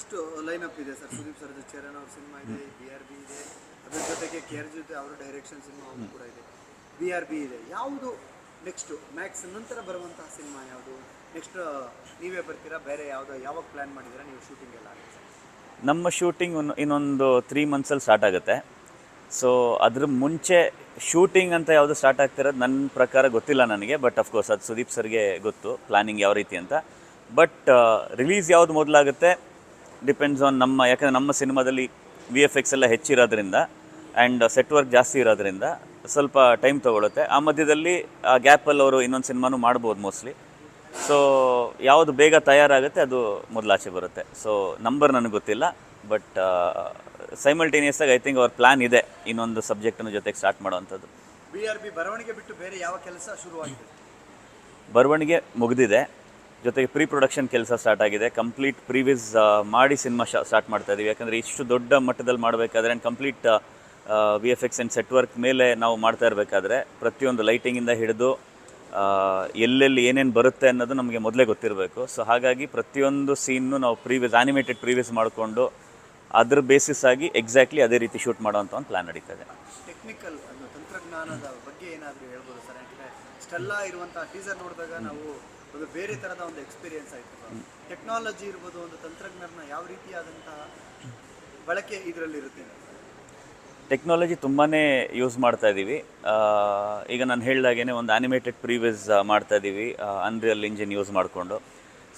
ಸಾಕಷ್ಟು line up ಇದೆ sir. Sudeep sir Charan ಅವ್ರ ಸಿನಿಮಾ ಇದೆ ಬಿ ಆರ್ ಬಿ ಇದೆ. ಅದ್ರ ಜೊತೆಗೆ ಕೆ ಆರ್ ಜೊತೆ ಅವರ ಡೈರೆಕ್ಷನ್ ಸಿನಿಮಾ ಕೂಡ ಇದೆ. ಬಿ ಆರ್ ಬಿ ಇದೆ. ಯಾವುದು ನೆಕ್ಸ್ಟ್ ಮ್ಯಾಕ್ಸ್ ನಂತರ ಬರುವಂತಹ ಸಿನಿಮಾ ಯಾವುದು? ನೆಕ್ಸ್ಟ್ ನೀವೇ ಬರ್ತೀರಾ? ಬೇರೆ ಯಾವುದು? ಯಾವಾಗ ಪ್ಲಾನ್ ಮಾಡಿದ್ದೀರಾ? ನೀವು ಶೂಟಿಂಗ್ ಎಲ್ಲ ನಮ್ಮ ಶೂಟಿಂಗ್ ಇನ್ನೊಂದು ತ್ರೀ ಮಂತ್ಸಲ್ಲಿ ಸ್ಟಾರ್ಟ್ ಆಗುತ್ತೆ. ಸೊ ಅದ್ರ ಮುಂಚೆ ಶೂಟಿಂಗ್ ಅಂತ ಯಾವುದು ಸ್ಟಾರ್ಟ್ ಆಗ್ತಿರೋದು ನನ್ನ ಪ್ರಕಾರ ಗೊತ್ತಿಲ್ಲ ನನಗೆ ಬಟ್ ಅಫ್ಕೋರ್ಸ್ ಅದು ಸುದೀಪ್ ಸರ್ಗೆ ಗೊತ್ತು ಪ್ಲಾನಿಂಗ್ ಯಾವ ರೀತಿ ಅಂತ. ಬಟ್ ರಿಲೀಸ್ ಯಾವುದು ಮೊದಲಾಗುತ್ತೆ? ಡಿಪೆಂಡ್ಸ್ ಆನ್ ನಮ್ಮ ಯಾಕಂದರೆ ನಮ್ಮ ಸಿನಿಮಾದಲ್ಲಿ ವಿ ಎಫ್ ಎಕ್ಸ್ ಎಲ್ಲ ಹೆಚ್ಚಿರೋದ್ರಿಂದ ಆ್ಯಂಡ್ ಸೆಟ್ ವರ್ಕ್ ಜಾಸ್ತಿ ಇರೋದ್ರಿಂದ ಸ್ವಲ್ಪ ಟೈಮ್ ತೊಗೊಳುತ್ತೆ. ಆ ಮಧ್ಯದಲ್ಲಿ ಆ ಗ್ಯಾಪಲ್ಲಿ ಅವರು ಇನ್ನೊಂದು ಸಿನಿಮಾನು ಮಾಡ್ಬೋದು ಮೋಸ್ಟ್ಲಿ ಸೊ ಯಾವುದು ಬೇಗ ತಯಾರಾಗುತ್ತೆ ಅದು ಮೊದಲಾಚೆ ಬರುತ್ತೆ. ಸೊ ನಂಬರ್ ನನಗೆ ಗೊತ್ತಿಲ್ಲ ಬಟ್ ಸೈಮಲ್ಟೇನಿಯಸ್ಸಾಗಿ ಐ ಥಿಂಕ್ ಅವ್ರ ಪ್ಲ್ಯಾನ್ ಇದೆ ಇನ್ನೊಂದು ಸಬ್ಜೆಕ್ಟನ್ನು ಜೊತೆಗೆ ಸ್ಟಾರ್ಟ್ ಮಾಡೋವಂಥದ್ದು. ಬಿ ಆರ್ ಬಿ ಬರವಣಿಗೆ ಬಿಟ್ಟು ಬೇರೆ ಯಾವ ಕೆಲಸ ಶುರುವಾಗಿದೆ? ಬರವಣಿಗೆ ಮುಗಿದಿದೆ. ಜೊತೆಗೆ ಪ್ರೀ ಪ್ರೊಡಕ್ಷನ್ ಕೆಲಸ ಸ್ಟಾರ್ಟ್ ಆಗಿದೆ. ಕಂಪ್ಲೀಟ್ ಪ್ರೀವಿಸ್ ಮಾಡಿ ಸಿನಿಮಾ ಸ್ಟಾರ್ಟ್ ಮಾಡ್ತಾ ಇದ್ದೀವಿ ಯಾಕಂದರೆ ಇಷ್ಟು ದೊಡ್ಡ ಮಟ್ಟದಲ್ಲಿ ಮಾಡಬೇಕಾದ್ರೆ and complete V F X and set work ಮೇಲೆ ನಾವು ಮಾಡ್ತಾ ಇರಬೇಕಾದ್ರೆ ಪ್ರತಿಯೊಂದು ಲೈಟಿಂಗಿಂದ ಹಿಡಿದು ಎಲ್ಲೆಲ್ಲಿ ಏನೇನು ಬರುತ್ತೆ ಅನ್ನೋದು ನಮಗೆ ಮೊದಲೇ ಗೊತ್ತಿರಬೇಕು. ಸೊ ಹಾಗಾಗಿ ಪ್ರತಿಯೊಂದು ಸೀನ್ನು ನಾವು ಪ್ರೀವಿಯಸ್ ಆ್ಯನಿಮೇಟೆಡ್ ಪ್ರೀವಿಯಸ್ ಮಾಡಿಕೊಂಡು ಅದ್ರ ಬೇಸಿಸ್ ಆಗಿ ಎಕ್ಸಾಕ್ಟ್ಲಿ ಅದೇ ರೀತಿ ಶೂಟ್ ಮಾಡೋವಂಥ ಒಂದು ಪ್ಲ್ಯಾನ್ ನಡೀತಾ ಇದೆ. ಟೆಕ್ನಿಕಲ್ ತಂತ್ರಜ್ಞಾನದ ಬಗ್ಗೆ ಏನಾದರೂ ಹೇಳ್ಬೋದು ಸರ್? ಇರುವಂತಹ ಟೀಸರ್ ನೋಡಿದಾಗ ನಾವು ಒಂದು ಬೇರೆ ಥರದ ಒಂದು ಎಕ್ಸ್ಪೀರಿಯನ್ಸ್ ಆಯ್ತು. ಟೆಕ್ನಾಲಜಿ ಇರ್ಬೋದು, ಒಂದು ತಂತ್ರಜ್ಞರನ್ನ ಯಾವ ರೀತಿಯಾದಂತಹ ಬಳಕೆ ಇದರಲ್ಲಿರುತ್ತೆ ಟೆಕ್ನಾಲಜಿ ತುಂಬಾ ಯೂಸ್ ಮಾಡ್ತಾ ಇದ್ದೀವಿ ಈಗ ನಾನು ಹೇಳ್ದಾಗೇನೆ ಒಂದು ಆನಿಮೇಟೆಡ್ ಪ್ರೀವಿಯಸ್ ಮಾಡ್ತಾ ಇದ್ದೀವಿ ಅನ್ರಿಯಲ್ ಇಂಜಿನ್ ಯೂಸ್ ಮಾಡಿಕೊಂಡು.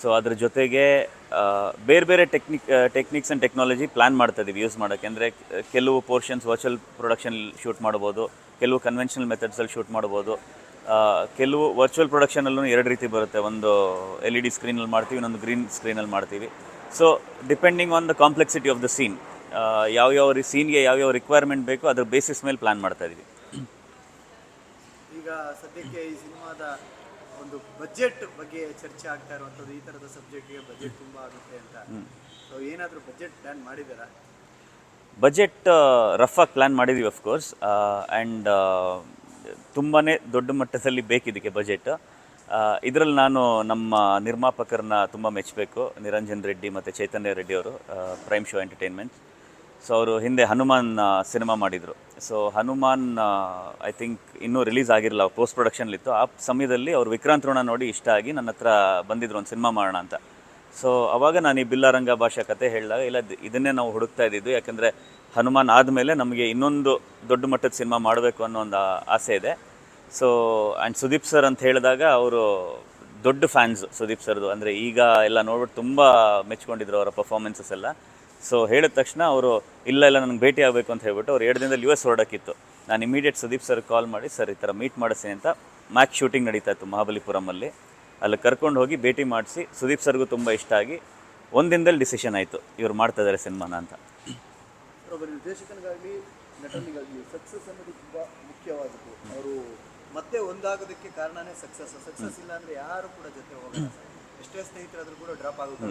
ಸೊ ಅದ್ರ ಜೊತೆಗೆ ಬೇರೆ ಬೇರೆ technique techniques and technology plan ಮಾಡ್ತಾ ಇದ್ದೀವಿ ಯೂಸ್ ಮಾಡೋಕ್ಕೆ. ಅಂದರೆ, ಕೆಲವು ಪೋರ್ಷನ್ಸ್ ವರ್ಚುವಲ್ ಪ್ರೊಡಕ್ಷನ್ ಶೂಟ್ ಮಾಡ್ಬೋದು, ಕೆಲವು ಕನ್ವೆನ್ಷನಲ್ ಮೆಥಡ್ಸಲ್ಲಿ ಶೂಟ್ ಮಾಡ್ಬೋದು. ಕೆಲವು ವರ್ಚುವಲ್ ಪ್ರೊಡಕ್ಷನಲ್ಲೂ ಎರಡು ರೀತಿ ಬರುತ್ತೆ. ಒಂದು ಎಲ್ ಇ ಡಿ ಸ್ಕ್ರೀನಲ್ಲಿ ಮಾಡ್ತೀವಿ ಇನ್ನೊಂದು ಗ್ರೀನ್ ಸ್ಕ್ರೀನಲ್ಲಿ ಮಾಡ್ತೀವಿ. So depending on the complexity of the scene ಯಾವ್ಯಾವ ಸೀನ್ಗೆ ಯಾವ್ಯಾವ ರಿಕ್ವೈರ್ಮೆಂಟ್ ಬೇಕು ಅದ್ರ ಬೇಸಿಸ್ ಮೇಲೆ ಪ್ಲ್ಯಾನ್ ಮಾಡ್ತಾ ಇದೀವಿ. ಈಗ ಸದ್ಯಕ್ಕೆ ಈ ಸಿನಿಮಾದ ಒಂದು ಬಜೆಟ್ ಬಗ್ಗೆ ಚರ್ಚೆ ಆಗ್ತಾ ಇರುವಂಥದ್ದು ಈ ಥರದ ಸಬ್ಜೆಕ್ಟ್ಗೆ ಬಜೆಟ್ ತುಂಬ ಆಗುತ್ತೆ ಅಂತ. ಸೊ ಏನಾದರೂ ಬಜೆಟ್ ಪ್ಲ್ಯಾನ್ ಮಾಡಿದ್ದೀರಾ? ಬಜೆಟ್ ರಫ್ ಆಗಿ ಪ್ಲ್ಯಾನ್ ಮಾಡಿದ್ದೀವಿ ಅಫ್ಕೋರ್ಸ್ ಆ್ಯಂಡ್ ತುಂಬಾ ದೊಡ್ಡ ಮಟ್ಟದಲ್ಲಿ ಬೇಕಿದಕ್ಕೆ ಬಜೆಟ್ ಇದರಲ್ಲಿ ನಾನು ನಮ್ಮ ನಿರ್ಮಾಪಕರನ್ನ ತುಂಬ ಮೆಚ್ಚಬೇಕು ನಿರಂಜನ್ ರೆಡ್ಡಿ ಮತ್ತು ಚೈತನ್ಯ ರೆಡ್ಡಿ ಅವರು ಪ್ರೈಮ್ ಶೋ ಎಂಟರ್ಟೈನ್ಮೆಂಟ್ ಸೊ ಅವರು ಹಿಂದೆ ಹನುಮಾನ್ ಸಿನಿಮಾ ಮಾಡಿದರು. ಸೊ ಹನುಮಾನ್ ಐ ಥಿಂಕ್ ಇನ್ನೂ ರಿಲೀಸ್ ಆಗಿರಲಿಲ್ಲ ಪೋಸ್ಟ್ ಪ್ರೊಡಕ್ಷನ್ಲಿತ್ತು ಆ ಸಮಯದಲ್ಲಿ ಅವರು ವಿಕ್ರಾಂತ್ ಋಣ ನೋಡಿ ಇಷ್ಟ ಆಗಿ ನನ್ನ ಹತ್ರ ಬಂದಿದ್ರು ಒಂದು ಸಿನಿಮಾ ಮಾಡೋಣ ಅಂತ. ಸೊ ಅವಾಗ ನಾನು ಈ ಬಿಲ್ಲಾರಂಗ ಭಾಷಾ ಕತೆ ಹೇಳಿದಾಗ, ಇಲ್ಲ ಇದನ್ನೇ ನಾವು ಹುಡುಕ್ತಾ ಇದ್ದಿದ್ದು. ಯಾಕಂದರೆ ಹನುಮಾನ್ ಆದಮೇಲೆ ನಮಗೆ ಇನ್ನೊಂದು ದೊಡ್ಡ ಮಟ್ಟದ ಸಿನಿಮಾ ಮಾಡಬೇಕು ಅನ್ನೋ ಒಂದು ಆಸೆ ಇದೆ. ಸೊ ಆ್ಯಂಡ್ ಸುದೀಪ್ ಸರ್ ಅಂತ ಹೇಳಿದಾಗ ಅವರು ದೊಡ್ಡ ಫ್ಯಾನ್ಸ್ ಸುದೀಪ್ ಸರ್ದು. ಅಂದರೆ ಈಗ ಎಲ್ಲ ನೋಡ್ಬಿಟ್ಟು ತುಂಬ ಮೆಚ್ಕೊಂಡಿದ್ರು ಅವರ ಪರ್ಫಾರ್ಮೆನ್ಸಸ್ ಎಲ್ಲ. ಸೊ ಹೇಳಿದ ತಕ್ಷಣ ಅವರು, ಇಲ್ಲ ಇಲ್ಲ, ನನಗೆ ಭೇಟಿ ಆಗಬೇಕು ಅಂತ ಹೇಳ್ಬಿಟ್ಟು ಅವ್ರು ಎರಡು ದಿನದಲ್ಲಿ ಯು ಎಸ್ ಹೊರಡೋಕ್ಕಿತ್ತು. ನಾನು ಇಮಿಡಿಯೇಟ್ ಸುದೀಪ್ ಸರ್ ಕಾಲ್ ಮಾಡಿ, ಸರ್, ಈ ಥರ ಮೀಟ್ ಮಾಡಿಸ್ತೀನಿ ಅಂತ. ಮ್ಯಾಚ್ ಶೂಟಿಂಗ್ ನಡೀತಾ ಇತ್ತು ಮಹಾಬಲಿಪುರಮಲ್ಲಿ. ಅಲ್ಲಿ ಕರ್ಕೊಂಡು ಹೋಗಿ ಭೇಟಿ ಮಾಡಿಸಿ ಸುದೀಪ್ ಸರ್ಗೂ ತುಂಬ ಇಷ್ಟ ಆಗಿ ಒಂದಿನದಲ್ಲಿ ಡಿಸಿಷನ್ ಆಯಿತು. ಇವ್ರು ಮಾಡ್ತಾ ಇದ್ದಾರೆ ಸಿನಿಮಾನ ಅಂತ. ಒಬ್ಬ ನಿರ್ದೇಶಕನಿಗಾಗಲಿ ನಟನಿಗಾಗಲಿ ಸಕ್ಸಸ್ ಅನ್ನೋದು ತುಂಬ ಮುಖ್ಯವಾದದ್ದು. ಅವರು ಮತ್ತೆ ಒಂದಾಗೋದಕ್ಕೆ ಕಾರಣನೇ ಸಕ್ಸಸ್ ಸಕ್ಸಸ್ ಇಲ್ಲ ಅಂದರೆ ಯಾರು ಕೂಡ ಜೊತೆ ಹೋಗಲ್ಲ. ಎಷ್ಟೇ ಸ್ನೇಹಿತರಾದ್ರೂ ಕೂಡ ಡ್ರಾಪ್ ಆಗುತ್ತೆ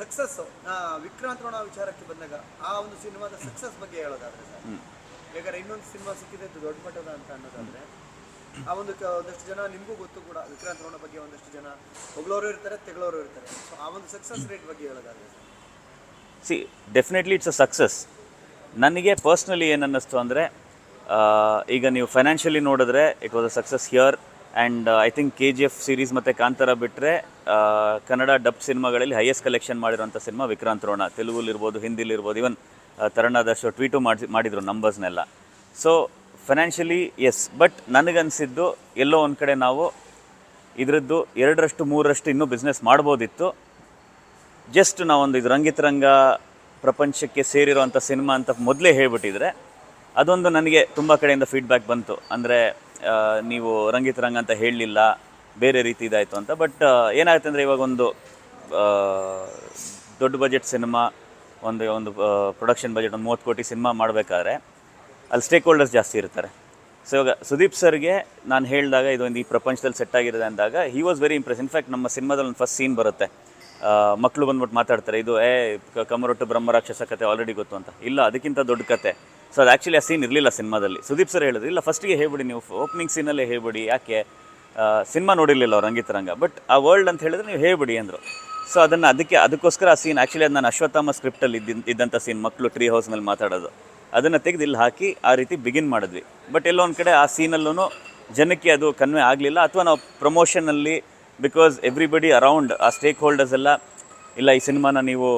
ಸಕ್ಸಸ್ ವಿಕ್ರಾಂತ್ ರೋಣ ವಿಚಾರಕ್ಕೆ ಬಂದಾಗ ಆ ಒಂದು ಸಿನಿಮಾದ ಸಕ್ಸಸ್ ಬಗ್ಗೆ ಹೇಳೋದಾದ್ರೆ ಸರ್. ಬೇಕಾದ್ರೆ ಇನ್ನೊಂದು ಸಿನಿಮಾ ಸಿಕ್ಕಿದೆ ದೊಡ್ಡ ಮಟ್ಟದ ಅಂತ ಅನ್ನೋದಾದ್ರೆ ಆ ಒಂದು ಒಂದಷ್ಟು ಜನ ನಿಮಗೂ ಗೊತ್ತು ಕೂಡ ವಿಕ್ರಾಂತ್ ರೋಣ ಬಗ್ಗೆ ಒಂದಷ್ಟು ಜನ. ಹೊಗಳೋರು ಇರ್ತಾರೆ, ತೆಗಳೋರು ಇರ್ತಾರೆ. ಸೊ ಆ ಒಂದು ಸಕ್ಸಸ್ ರೇಟ್ ಬಗ್ಗೆ ಹೇಳೋದಾದ್ರೆ. See definitely it's a success ನನಗೆ ಪರ್ಸ್ನಲಿ ಏನು ಅನ್ನಿಸ್ತು ಅಂದರೆ ಈಗ ನೀವು ಫೈನಾನ್ಷಿಯಲಿ ನೋಡಿದ್ರೆ it was a success here and I think K G F series ಮತ್ತು ಕಾಂತಾರ ಬಿಟ್ಟರೆ ಕನ್ನಡ ಡಬ್ ಸಿನಿಮಾಗಳಲ್ಲಿ ಹೈಯೆಸ್ಟ್ ಕಲೆಕ್ಷನ್ ಮಾಡಿರೋಂಥ ಸಿನಿಮಾ ವಿಕ್ರಾಂತ್ ರೋಣ ತೆಲುಗುಲಿರ್ಬೋದು ಹಿಂದಿಲಿರ್ಬೋದು ಇವನ್ ಶೋ ಟ್ವೀಟು ಮಾಡಿ ಮಾಡಿದರು ನಂಬರ್ಸ್ನೆಲ್ಲ ಸೊ ಫೈನಾನ್ಷಿಯಲಿ ಎಸ್ ಬಟ್ ನನಗನ್ಸಿದ್ದು ಎಲ್ಲೋ ಒಂದು ಕಡೆ ನಾವು ಇದರದ್ದು ಎರಡರಷ್ಟು, ಮೂರರಷ್ಟು ಇನ್ನೂ ಬಿಸ್ನೆಸ್ ಮಾಡ್ಬೋದಿತ್ತು. ಜಸ್ಟ್ ನಾವೊಂದು ಇದು ರಂಗಿತರಂಗ ಪ್ರಪಂಚಕ್ಕೆ ಸೇರಿರುವಂಥ ಸಿನಿಮಾ ಅಂತ ಮೊದಲೇ ಹೇಳ್ಬಿಟ್ಟಿದ್ರೆ, ಅದೊಂದು ನನಗೆ ತುಂಬ ಕಡೆಯಿಂದ ಫೀಡ್ಬ್ಯಾಕ್ ಬಂತು. ಅಂದರೆ ನೀವು ರಂಗಿತರಂಗ ಅಂತ ಹೇಳಲಿಲ್ಲ, ಬೇರೆ ರೀತಿ ಇದಾಯಿತು ಅಂತ. ಬಟ್ ಏನಾಗುತ್ತೆ ಅಂದರೆ ಇವಾಗ ಒಂದು ದೊಡ್ಡ ಬಜೆಟ್ ಸಿನಿಮಾ ಒಂದು ಒಂದು ಪ್ರೊಡಕ್ಷನ್ ಬಜೆಟ್ ಒಂದು ಮೂವತ್ತು ಕೋಟಿ ಸಿನಿಮಾ ಮಾಡಬೇಕಾದ್ರೆ ಅಲ್ಲಿ ಸ್ಟೇಕ್ ಹೋಲ್ಡರ್ಸ್ ಜಾಸ್ತಿ ಇರ್ತಾರೆ. ಸೊ ಇವಾಗ ಸುದೀಪ್ ಸರ್ಗೆ ನಾನು ಹೇಳಿದಾಗ ಇದೊಂದು ಈ ಪ್ರಪಂಚದಲ್ಲಿ ಸೆಟ್ ಆಗಿರೋದೆ ಅಂದಾಗ he was very impress in fact ನಮ್ಮ ಸಿನಿಮಾದಲ್ಲಿ ಒಂದು ಫಸ್ಟ್ ಸೀನ್ ಬರುತ್ತೆ. ಮಕ್ಕಳು ಬಂದ್ಬಿಟ್ಟು ಮಾತಾಡ್ತಾರೆ, ಇದು, ಏ ಕಮರೊಟ್ಟು ಬ್ರಹ್ಮರಾಕ್ಷಸ ಕತೆ ಆಲ್ರೆಡಿ ಗೊತ್ತು ಅಂತ. ಇಲ್ಲ, ಅದಕ್ಕಿಂತ ದೊಡ್ಡ ಕತೆ. ಸೊ ಅದು ಆ್ಯಕ್ಚುಲಿ ಆ ಸೀನ್ ಇರಲಿಲ್ಲ ಸಿನಿಮಾದಲ್ಲಿ. ಸುದೀಪ್ ಸರ್ ಹೇಳಿದ್ರು, ಇಲ್ಲ ಫಸ್ಟಿಗೆ ಹೇಳ್ಬಿಡಿ ನೀವು ಓಪನಿಂಗ್ ಸೀನಲ್ಲೇ ಹೇಳ್ಬಿಡಿ, ಯಾಕೆ? ಸಿನಿಮಾ ನೋಡಿರಲಿಲ್ಲ ಅವ್ರು ರಂಗಿತರಂಗ ಬಟ್ ಆ ವರ್ಲ್ಡ್ ಅಂತ ಹೇಳಿದ್ರೆ ನೀವು ಹೇಳ್ಬಿಡಿ ಅಂದರು. ಸೊ ಅದನ್ನು ಅದಕ್ಕೆ, ಅದಕ್ಕೋಸ್ಕರ ಆ ಸೀನ್ ಆ್ಯಕ್ಚುಲಿ ಅದು ನಾನು ಅಶ್ವತ್ಥಾಮ ಸ್ಕ್ರಿಪ್ಟಲ್ಲಿ ಇದ್ದ ಇದ್ದಂಥ ಸೀನ್ ಮಕ್ಕಳು ಟ್ರೀ ಹೌಸ್ ಮೇಲೆ ಮಾತಾಡೋದು. ಅದನ್ನು ತೆಗೆದು ಇಲ್ಲಿ ಹಾಕಿ ಆ ರೀತಿ ಬಿಗಿನ್ ಮಾಡಿದ್ವಿ. ಬಟ್ ಎಲ್ಲೋ ಒಂದು ಕಡೆ ಆ ಸೀನಲ್ಲೂ ಜನಕ್ಕೆ ಅದು ಕನ್ವೆ ಆಗಲಿಲ್ಲ. ಅಥವಾ ನಾವು ಪ್ರಮೋಷನಲ್ಲಿ ಬಿಕಾಸ್ ಎವ್ರಿಬಡಿ ಅರೌಂಡ್ ಆ ಸ್ಟೇಕ್ ಹೋಲ್ಡರ್ಸ್ ಎಲ್ಲ, ಇಲ್ಲ ಈ ಸಿನಿಮಾನ ನೀವು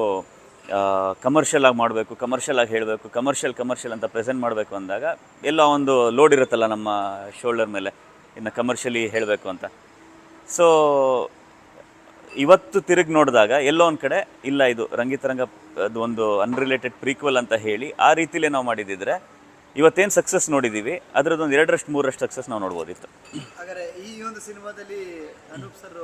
ಕಮರ್ಷಿಯಲ್ ಆಗಿ ಮಾಡಬೇಕು ಕಮರ್ಷಿಯಲ್ ಆಗಿ ಹೇಳಬೇಕು ಕಮರ್ಷಿಯಲ್ ಕಮರ್ಷಿಯಲ್ ಅಂತ ಪ್ರೆಸೆಂಟ್ ಮಾಡಬೇಕು ಅಂದಾಗ ಎಲ್ಲ ಒಂದು ಲೋಡ್ ಇರುತ್ತಲ್ಲ ನಮ್ಮ ಶೋಲ್ಡರ್ ಮೇಲೆ. ಇನ್ನು ಕಮರ್ಷಿಯಲಿ ಹೇಳಬೇಕು ಅಂತ. ಸೊ ಇವತ್ತು ತಿರುಗಿ ನೋಡಿದಾಗ ಎಲ್ಲೋ ಒಂದು ಕಡೆ ಇಲ್ಲ ಇದು ರಂಗಿತರಂಗ ಅದು ಒಂದು ಅನ್ರಿಲೇಟೆಡ್ ಪ್ರೀಕ್ವಲ್ ಅಂತ ಹೇಳಿ ಆ ರೀತಿಲೇ ನಾವು ಮಾಡಿದ್ದಿದ್ರೆ ಇವತ್ತೇನು ಸಕ್ಸಸ್ ನೋಡಿದ್ದೀವಿ ಅದರದ್ದೊಂದು ಎರಡರಷ್ಟು ಮೂರರಷ್ಟು ಸಕ್ಸಸ್ ನಾವು ನೋಡ್ಬೋದಿತ್ತು. ಹಾಗಾದ್ರೆ ಈ ಒಂದು ಸಿನಿಮಾದಲ್ಲಿ ಅನೂಪ್ ಸರ್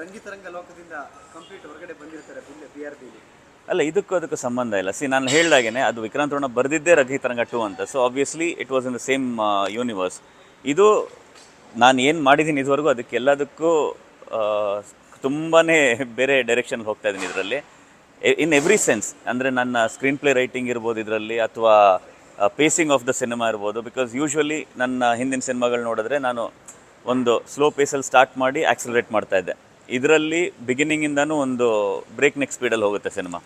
ರಂಗಿತರಂಗ ಲೋಕದಿಂದ ಕಂಪ್ಲೀಟ್ ಹೊರಗಡೆ ಬಂದಿರ್ತಾರೆ ಬಿ ಆರ್ ಬಿಲಿ ಅಲ್ಲ ಇದಕ್ಕೂ ಅದಕ್ಕೂ ಸಂಬಂಧ ಇಲ್ಲ. ಸಿ ನಾನು ಹೇಳಿದಾಗೇನೆ ಅದು ವಿಕ್ರಾಂತ್ ರೋಣ ಬರೆದಿದ್ದೇ ರಂಗಿತರಂಗ ಟು ಅಂತ. So obviously it was in the same universe ಇದು ನಾನು ಏನು ಮಾಡಿದ್ದೀನಿ ಇದುವರೆಗೂ ಅದಕ್ಕೆ ಎಲ್ಲದಕ್ಕೂ ತುಂಬಾ ಬೇರೆ ಡೈರೆಕ್ಷನ್ಗೆ ಹೋಗ್ತಾ ಇದ್ದೀನಿ ಇದರಲ್ಲಿ. ಇನ್ ಎವ್ರಿ ಸೆನ್ಸ್ ಅಂದರೆ ನನ್ನ ಸ್ಕ್ರೀನ್ ಪ್ಲೇ ರೈಟಿಂಗ್ ಇರ್ಬೋದು ಇದರಲ್ಲಿ, ಅಥವಾ ಪೇಸಿಂಗ್ ಆಫ್ ದ ಸಿನಿಮಾ ಇರ್ಬೋದು ಬಿಕಾಸ್ ಯೂಶ್ವಲಿ ನನ್ನ ಹಿಂದಿನ ಸಿನಿಮಾಗಳು ನೋಡಿದ್ರೆ ನಾನು ಒಂದು ಸ್ಲೋ ಪೇಸಲ್ಲಿ ಸ್ಟಾರ್ಟ್ ಮಾಡಿ ಆಕ್ಸಲರೇಟ್ ಮಾಡ್ತಾ ಇದ್ದೆ. ಇದರಲ್ಲಿ ಬಿಗಿನಿಂಗಿಂದನೂ ಒಂದು ಬ್ರೇಕ್ ನೆಕ್ ಸ್ಪೀಡಲ್ಲಿ ಹೋಗುತ್ತೆ ಸಿನಿಮಾ